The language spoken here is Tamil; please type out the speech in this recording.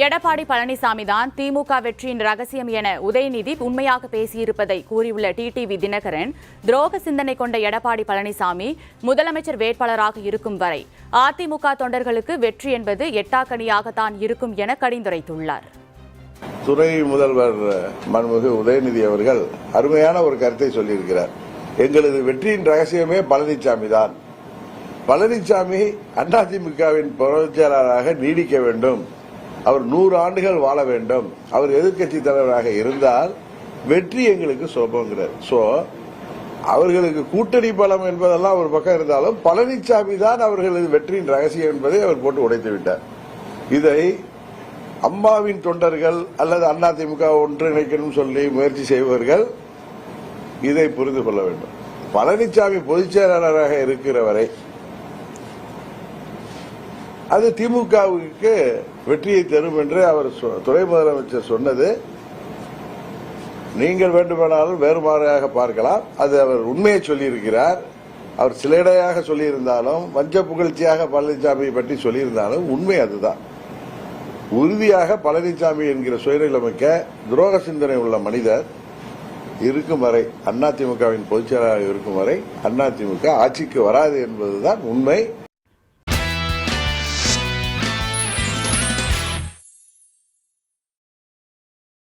எடப்பாடி பழனிசாமி தான் திமுக வெற்றியின் ரகசியம் என உதயநிதி உண்மையாக பேசியிருப்பதை கூறியுள்ள டிடிவி தினகரன் துரோக சிந்தனை கொண்ட எடப்பாடி பழனிசாமி முதலமைச்சர் வேட்பாளராக இருக்கும் வரை அதிமுக தொண்டர்களுக்கு வெற்றி என்பது எட்டாக்கணியாகத்தான் இருக்கும் என கடிந்துரைத்துள்ளார். துறை முதல்வர் மன்மிகு உதயநிதி அவர்கள் அருமையான ஒரு கருத்தை சொல்லியிருக்கிறார். எங்களது வெற்றியின் ரகசியமே பழனிசாமி தான். பழனிசாமி அதிமுகவின் பொதுச் செயலாளராக நீடிக்க வேண்டும். அவர் நூறு ஆண்டுகள் வாழ வேண்டும். அவர் எதிர்கட்சி தலைவராக இருந்தால் வெற்றி எங்களுக்கு சோபங்கிறார். சோ அவர்களுக்கு கூட்டணி பலம் என்பதெல்லாம் ஒரு பக்கம் இருந்தாலும் பழனிசாமி தான் அவர்களது வெற்றியின் ரகசியம் என்பதை அவர் போட்டு உடைத்து விட்டார். இதை அம்மாவின் தொண்டர்கள் அல்லது அதிமுக ஒன்றிணைக்கணும் சொல்லி முயற்சி செய்பவர்கள் இதை புரிந்து கொள்ள வேண்டும். பழனிசாமி பொதுச் செயலாளராக இருக்கிற வரை அது திமுகவுக்கு வெற்றியை தரும் என்று அவர் சொ- துணை முதலமைச்சர் சொன்னது. நீங்கள் வேண்டுமானாலும் வேறுபாடாக பார்க்கலாம். அது அவர் உண்மையை சொல்லியிருக்கிறார். அவர் சிலைடையாக சொல்லியிருந்தாலும் வஞ்ச புகழ்ச்சியாக பழனிசாமியை பற்றி சொல்லியிருந்தாலும் உண்மை அதுதான். உறுதியாக பழனிசாமி என்கிற சுயநிலைமிக்க துரோக சிந்தனை உள்ள மனிதர் இருக்கும் வரை அதிமுகவின் பொதுச் செயலாளர் இருக்கும் வரை அதிமுக ஆட்சிக்கு வராது என்பதுதான் உண்மை.